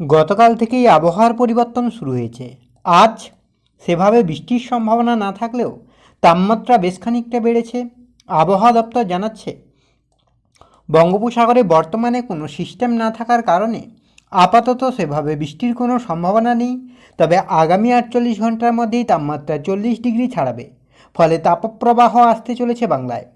গতকাল থেকেই আবহাওয়ার পরিবর্তন শুরু হয়েছে। আজ সেভাবে বৃষ্টির সম্ভাবনা না থাকলেও তাপমাত্রা বেশ খানিকটা বেড়েছে। আবহাওয়া দপ্তর জানাচ্ছে, বঙ্গোপসাগরে বর্তমানে কোনো সিস্টেম না থাকার কারণে আপাতত সেভাবে বৃষ্টির কোনো সম্ভাবনা নেই। তবে আগামী আটচল্লিশ ঘণ্টার মধ্যেই তাপমাত্রা চল্লিশ ডিগ্রি ছাড়াবে, ফলে তাপপ্রবাহ আসতে চলেছে বাংলায়।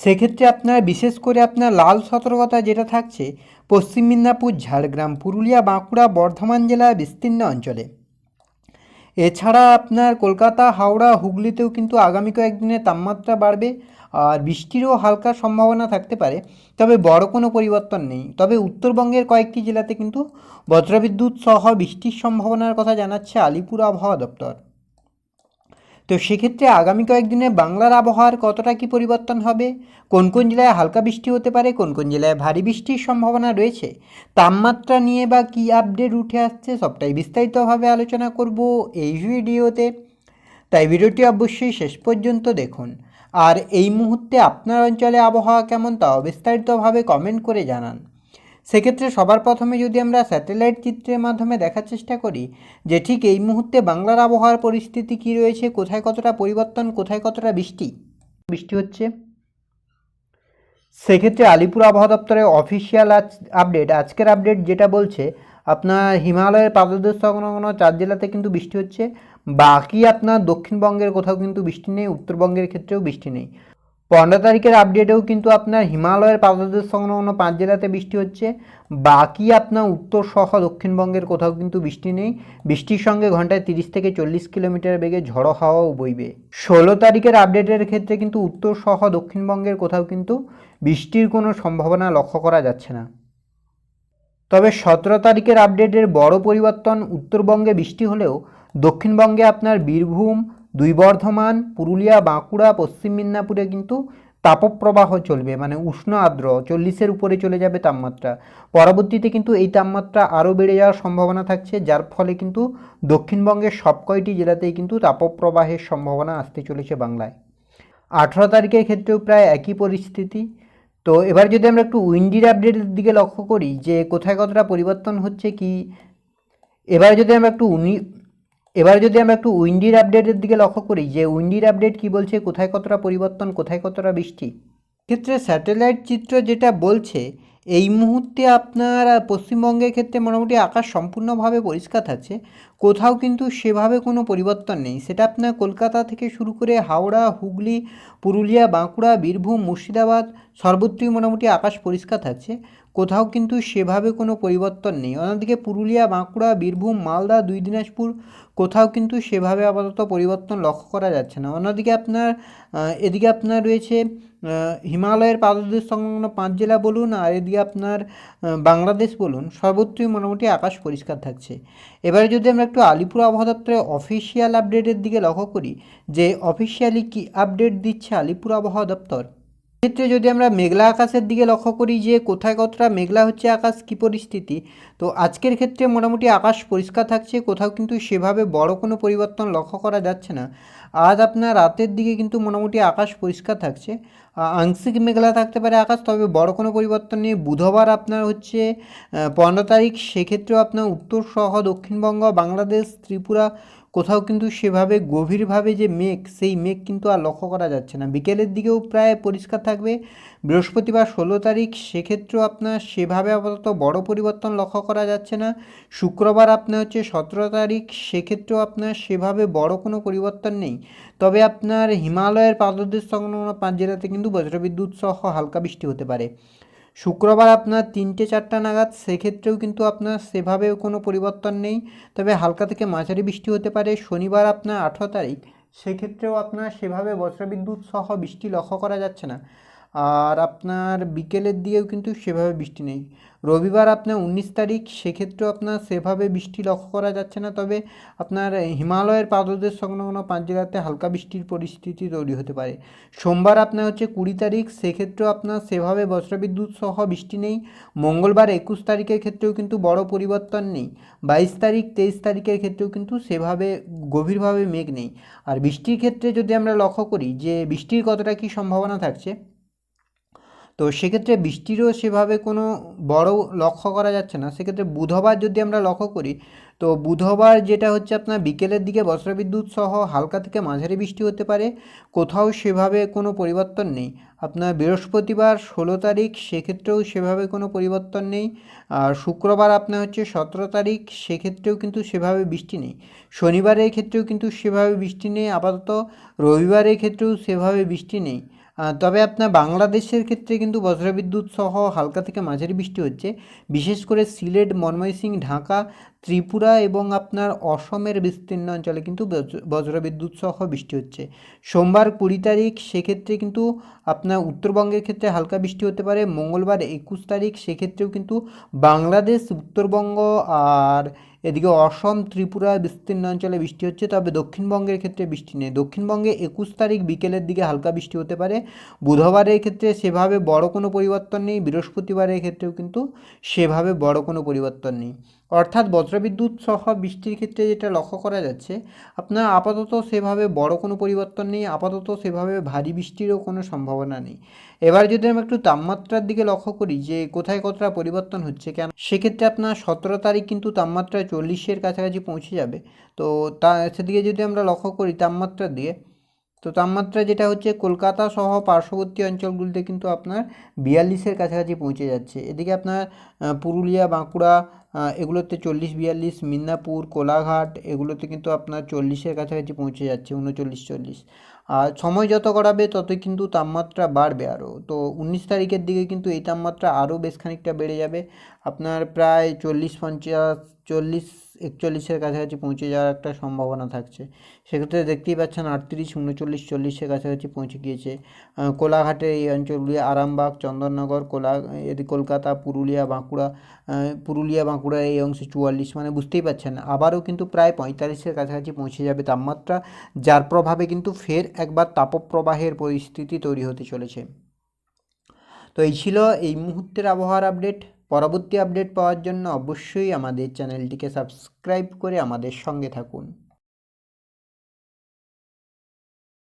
সেক্ষেত্রে আপনারা, বিশেষ করে আপনার লাল সতর্কতা যেটা থাকছে পশ্চিম মেদিনীপুর, ঝাড়গ্রাম, পুরুলিয়া, বাঁকুড়া, বর্ধমান জেলার বিস্তীর্ণ অঞ্চলে। এছাড়া আপনার কলকাতা, হাওড়া, হুগলিতেও কিন্তু আগামী কয়েকদিনে তাপমাত্রা বাড়বে আর বৃষ্টিরও হালকা সম্ভাবনা থাকতে পারে। তবে বড় কোনো পরিবর্তন নেই। তবে উত্তরবঙ্গের কয়েকটি জেলাতে কিন্তু বজ্রবিদ্যুৎ সহ বৃষ্টির সম্ভাবনার কথা জানাচ্ছে আলিপুর আবহাওয়া দপ্তর। তো সেক্ষেত্রে আগামী কয়েকদিনে বাংলার আবহাওয়ার কতটা কি পরিবর্তন হবে? কোন কোন জেলায় হালকা বৃষ্টি হতে পারে, কোন কোন জেলায় ভারী বৃষ্টির সম্ভাবনা রয়েছে, তাপমাত্রা নিয়ে বা কী আপডেট উঠে আসছে সবটাই বিস্তারিতভাবে আলোচনা করব এই ভিডিওতে। তাই ভিডিওটি অবশ্যই শেষ পর্যন্ত দেখুন। আর এই মুহূর্তে আপনার অঞ্চলে আবহাওয়া কেমন তাও বিস্তারিতভাবে কমেন্ট করে জানান। সেক্ষেত্রে সবার প্রথমে যদি আমরা স্যাটেলাইট চিত্রের মাধ্যমে দেখার চেষ্টা করি যে ঠিক এই মুহূর্তে বাংলার আবহাওয়ার পরিস্থিতি কী রয়েছে, কোথায় কতটা পরিবর্তন, কোথায় কতটা বৃষ্টি? বৃষ্টি হচ্ছে। সেক্ষেত্রে আলিপুর আবহাওয়া দপ্তরের অফিসিয়াল আজ আপডেট, আজকের আপডেট যেটা বলছে, আপনার হিমালয়ের পাদদেশ সংলগ্ন চার জেলাতে কিন্তু বৃষ্টি হচ্ছে। বাকি আপনার দক্ষিণবঙ্গের কোথাও কিন্তু বৃষ্টি নেই, উত্তরবঙ্গের ক্ষেত্রেও বৃষ্টি নেই। পনেরো তারিখের আপডেটেও কিন্তু আপনার হিমালয়ের পাদদেশ সংলগ্ন পাঁচ জেলাতে বৃষ্টি হচ্ছে। বাকি আপনার উত্তর সহ দক্ষিণবঙ্গের কোথাও কিন্তু বৃষ্টি নেই। বৃষ্টির সঙ্গে ঘন্টায় তিরিশ থেকে চল্লিশ কিলোমিটার বেগে ঝড়ো হাওয়াও বইবে। ষোলো তারিখের আপডেটের ক্ষেত্রে কিন্তু উত্তর সহ দক্ষিণবঙ্গের কোথাও কিন্তু বৃষ্টির কোনো সম্ভাবনা লক্ষ্য করা যাচ্ছে না। তবে সতেরো তারিখের আপডেটের বড় পরিবর্তন উত্তরবঙ্গে বৃষ্টি হলেও দক্ষিণবঙ্গে আপনার বীরভূম দুই বর্ধমান পুরুলিয়া, বাঁকুড়া, পশ্চিম মেদিনীপুরে কিন্তু তাপপ্রবাহ চলবে মানে উষ্ণ আর্দ্র, চল্লিশের উপরে চলে যাবে তাপমাত্রা। পরবর্তীতে কিন্তু এই তাপমাত্রা আরও বেড়ে যাওয়ার সম্ভাবনা থাকছে, যার ফলে কিন্তু দক্ষিণবঙ্গের সব কয়টি জেলাতেই কিন্তু তাপপ্রবাহের সম্ভাবনা আসতে চলেছে বাংলায়। আঠেরো তারিখের ক্ষেত্রেও প্রায় একই পরিস্থিতি। তো এবার যদি আমরা একটু উইন্ডির আপডেটের দিকে লক্ষ্য করি, যে কোথায় কতটা পরিবর্তন হচ্ছে কি, এবার যদি আমরা একটু উনি এবার যদি আমরা একটু উইন্ডির আপডেটের দিকে লক্ষ্য করি, যে উইন্ডির আপডেট কি বলছে, কোথায় কতটা পরিবর্তন, কোথায় কতটা বৃষ্টি? ক্ষেত্রে স্যাটেলাইট চিত্র যেটা বলছে, এই মুহূর্তে আপনার পশ্চিমবঙ্গের ক্ষেত্রে মোটামুটি আকাশ সম্পূর্ণভাবে পরিষ্কার থাকছে। কোথাও কিন্তু সেভাবে কোনো পরিবর্তন নেই। সেটা আপনার কলকাতা থেকে শুরু করে হাওড়া, হুগলি, পুরুলিয়া, বাঁকুড়া, বীরভূম, মুর্শিদাবাদ সর্বত্রই মোটামুটি আকাশ পরিষ্কার থাকছে। কোথাও কিন্তু সেভাবে কোনো পরিবর্তন নেই। অন্যদিকে পুরুলিয়া, বাঁকুড়া, বীরভূম, মালদা, দুই দিনাজপুর কোথাও কিন্তু সেভাবে আপাতত পরিবর্তন লক্ষ্য করা যাচ্ছে না। অন্যদিকে আপনার এদিকে আপনার রয়েছে হিমালয়ের পাদদেশ সংলগ্ন পাঁচ জেলা বলুন, আর এদিকে আপনার বাংলাদেশ বলুন, সর্বত্রই মোটামুটি আকাশ পরিষ্কার থাকছে। এবারে যদি আমরা একটু আলিপুর আবহাওয়া দপ্তরের অফিসিয়াল আপডেটের দিকে লক্ষ্য করি, যে অফিসিয়ালি কি আপডেট দিচ্ছে আলিপুর আবহাওয়া দপ্তর? ক্ষেত্রে যদি আমরা মেঘলা আকাশের দিকে লক্ষ্য করি যে কোথায় কতটা মেঘলা হচ্ছে, আকাশ কী পরিস্থিতি, তো আজকের ক্ষেত্রে মোটামুটি আকাশ পরিষ্কার থাকছে, কোথাও কিন্তু সেভাবে বড় কোনো পরিবর্তন লক্ষ্য করা যাচ্ছে না। আজ আপনার রাতের দিকে কিন্তু মোটামুটি আকাশ পরিষ্কার থাকছে। আংশিক মেঘলা থাকতে পারে আকাশ, তবে বড় কোনো পরিবর্তন নেই। বুধবার আপনার হচ্ছে পনেরো তারিখ, সেক্ষেত্রেও আপনার উত্তর সহ দক্ষিণবঙ্গ, বাংলাদেশ, ত্রিপুরা কোথাও কিন্তু সেভাবে গভীরভাবে যে মেঘ, সেই মেঘ কিন্তু আর লক্ষ্য করা যাচ্ছে না। বিকেলের দিকেও প্রায় পরিষ্কার থাকবে। বৃহস্পতিবার ষোলো তারিখ, সেক্ষেত্রেও আপনার সেভাবে আপাতত বড় পরিবর্তন লক্ষ্য করা যাচ্ছে না। শুক্রবার আপনার হচ্ছে সতেরো তারিখ, সেক্ষেত্রেও আপনার সেভাবে বড় কোনো পরিবর্তন নেই। তবে আপনার হিমালয়ের পাদদেশ সংলগ্ন পাঁচ জেলাতে কিন্তু বজ্রবিদ্যুৎ সহ হালকা বৃষ্টি হতে পারে। শুক্রবার আপনার তিনটে চারটা নাগাদ, সেক্ষেত্রেও কিন্তু আপনার সেভাবে কোনো পরিবর্তন নেই। তবে হালকা থেকে মাঝারি বৃষ্টি হতে পারে, শনিবার আপনার আঠেরো তারিখ, সেক্ষেত্রেও আপনার সেভাবে বজ্রবিদ্যুৎ সহ বৃষ্টি লক্ষ্য করা যাচ্ছে না। আর আপনার বিকেলের দিকেও কিন্তু সেভাবে বৃষ্টি নেই। রবিবার আপনার উনিশ তারিখ, সেক্ষেত্রেও আপনার সেভাবে বৃষ্টি লক্ষ্য করা যাচ্ছে না, তবে আপনার হিমালয়ের পাদদেশ সংলগ্ন পাঁচ জেলাতে হালকা বৃষ্টির পরিস্থিতি তৈরি হতে পারে। সোমবার আপনার হচ্ছে কুড়ি তারিখ, সেক্ষেত্রেও আপনার সেভাবে বজ্রবিদ্যুৎ সহ বৃষ্টি নেই। মঙ্গলবার একুশ তারিখের ক্ষেত্রেও কিন্তু বড় পরিবর্তন নেই। বাইশ তারিখ, তেইশ তারিখের ক্ষেত্রেও কিন্তু সেভাবে গভীরভাবে মেঘ নেই। আর বৃষ্টির ক্ষেত্রে যদি আমরা লক্ষ্য করি যে বৃষ্টির কতটা কী সম্ভাবনা থাকছে তো সেক্ষেত্রে বৃষ্টিরও সেভাবে কোনো বড় লক্ষ্য করা যাচ্ছে না। সেক্ষেত্রে বুধবার যদি আমরা লক্ষ্য করি, তো বুধবার যেটা হচ্ছে আপনার বিকেলের দিকে বজ্রবিদ্যুৎ সহ হালকা থেকে মাঝারি বৃষ্টি হতে পারে। কোথাও সেভাবে কোনো পরিবর্তন নেই। আপনার বৃহস্পতিবার ষোলো তারিখ, সেক্ষেত্রেও সেভাবে কোনো পরিবর্তন নেই। আর শুক্রবার আপনার হচ্ছে সতেরো তারিখ, সেক্ষেত্রেও কিন্তু সেভাবে বৃষ্টি নেই। শনিবারের ক্ষেত্রেও কিন্তু সেভাবে বৃষ্টি নেই। আপাতত রবিবারের ক্ষেত্রেও সেভাবে বৃষ্টি নেই। তবে আপনার বাংলাদেশের ক্ষেত্রে কিন্তু বজ্রবিদ্যুৎ সহ হালকা থেকে মাঝারি বৃষ্টি হচ্ছে। বিশেষ করে সিলেট, ময়মনসিংহ, ঢাকা ত্রিপুরা এবং আপনার অসমের বিস্তীর্ণ অঞ্চলে কিন্তু বজ্র- বজ্রবিদ্যুৎ সহ বৃষ্টি হচ্ছে। সোমবার কুড়ি তারিখ, সেক্ষেত্রে কিন্তু আপনার উত্তরবঙ্গের ক্ষেত্রে হালকা বৃষ্টি হতে পারে। মঙ্গলবার একুশ তারিখ, সেক্ষেত্রেও কিন্তু বাংলাদেশ, উত্তরবঙ্গ আর এদিকে অসম, ত্রিপুরা বিস্তীর্ণ অঞ্চলে বৃষ্টি হচ্ছে। তবে দক্ষিণবঙ্গের ক্ষেত্রে বৃষ্টি নেই। দক্ষিণবঙ্গে একুশ তারিখ বিকেলের দিকে হালকা বৃষ্টি হতে পারে। বুধবারের ক্ষেত্রে সেভাবে বড় কোনো পরিবর্তন নেই। বৃহস্পতিবারের ক্ষেত্রেও কিন্তু সেভাবে বড় কোনো পরিবর্তন নেই। অর্থাৎ বজ্রবিদ্যুৎ সহ বৃষ্টির ক্ষেত্রে যেটা লক্ষ্য করা যাচ্ছে, আপনার আপাতত সেভাবে বড় কোনো পরিবর্তন নেই, আপাতত সেভাবে ভারী বৃষ্টিরও কোনো সম্ভাবনা নেই। এবার যদি আমরা একটু তাপমাত্রার দিকে লক্ষ্য করি যে কোথায় কতটা পরিবর্তন হচ্ছে কেন, সেক্ষেত্রে আপনার সতেরো তারিখ কিন্তু তাপমাত্রা চল্লিশের কাছাকাছি পৌঁছে যাবে। তো তা, সেদিকে যদি আমরা লক্ষ্য করি তাপমাত্রার দিকে, তো তাপমাত্রা যেটা হচ্ছে কলকাতা সহ পার্শ্ববর্তী অঞ্চলগুলিতে কিন্তু আপনার বিয়াল্লিশের কাছাকাছি পৌঁছে যাচ্ছে। এদিকে আপনার পুরুলিয়া, বাঁকুড়া এগুলোতে চল্লিশ, বিয়াল্লিশ, মিদনাপুর, কোলাঘাট, এগুলোতে কিন্তু আপনার চল্লিশের কাছাকাছি পৌঁছে যাচ্ছে, উনচল্লিশ, চল্লিশ। আর সময় যত গড়াবে ততই কিন্তু তাপমাত্রা বাড়বে আরও। তো উনিশ তারিখের দিকে কিন্তু এই তাপমাত্রা আরও বেশ খানিকটা বেড়ে যাবে। আপনার প্রায় চল্লিশ, পঞ্চাশ, চল্লিশ, একচল্লিশের কাছাকাছি পৌঁছে যাওয়ার একটা সম্ভাবনা থাকছে। সেক্ষেত্রে দেখতেই পাচ্ছেন আটত্রিশ, উনচল্লিশ, চল্লিশের কাছাকাছি পৌঁছে গিয়েছে। কোলাঘাটের এই অঞ্চলগুলি আরামবাগ, চন্দননগর, কোলা কলকাতা, পুরুলিয়া, বাঁকুড়া পুরুলিয়া, বাঁকুড়া এই অংশে চুয়াল্লিশ মানে বুঝতেই পারছেন আবারও কিন্তু প্রায় পঁয়তাল্লিশের কাছাকাছি পৌঁছে যাবে তাপমাত্রা, যার প্রভাবে কিন্তু ফের একবার তাপপ্রবাহের পরিস্থিতি তৈরি হতে চলেছে। তো এই ছিল এই মুহূর্তের আবহাওয়ার আপডেট। পরবর্তী আপডেট পাওয়ার জন্য অবশ্যই আমাদের চ্যানেলটিকে সাবস্ক্রাইব করে আমাদের সঙ্গে থাকুন।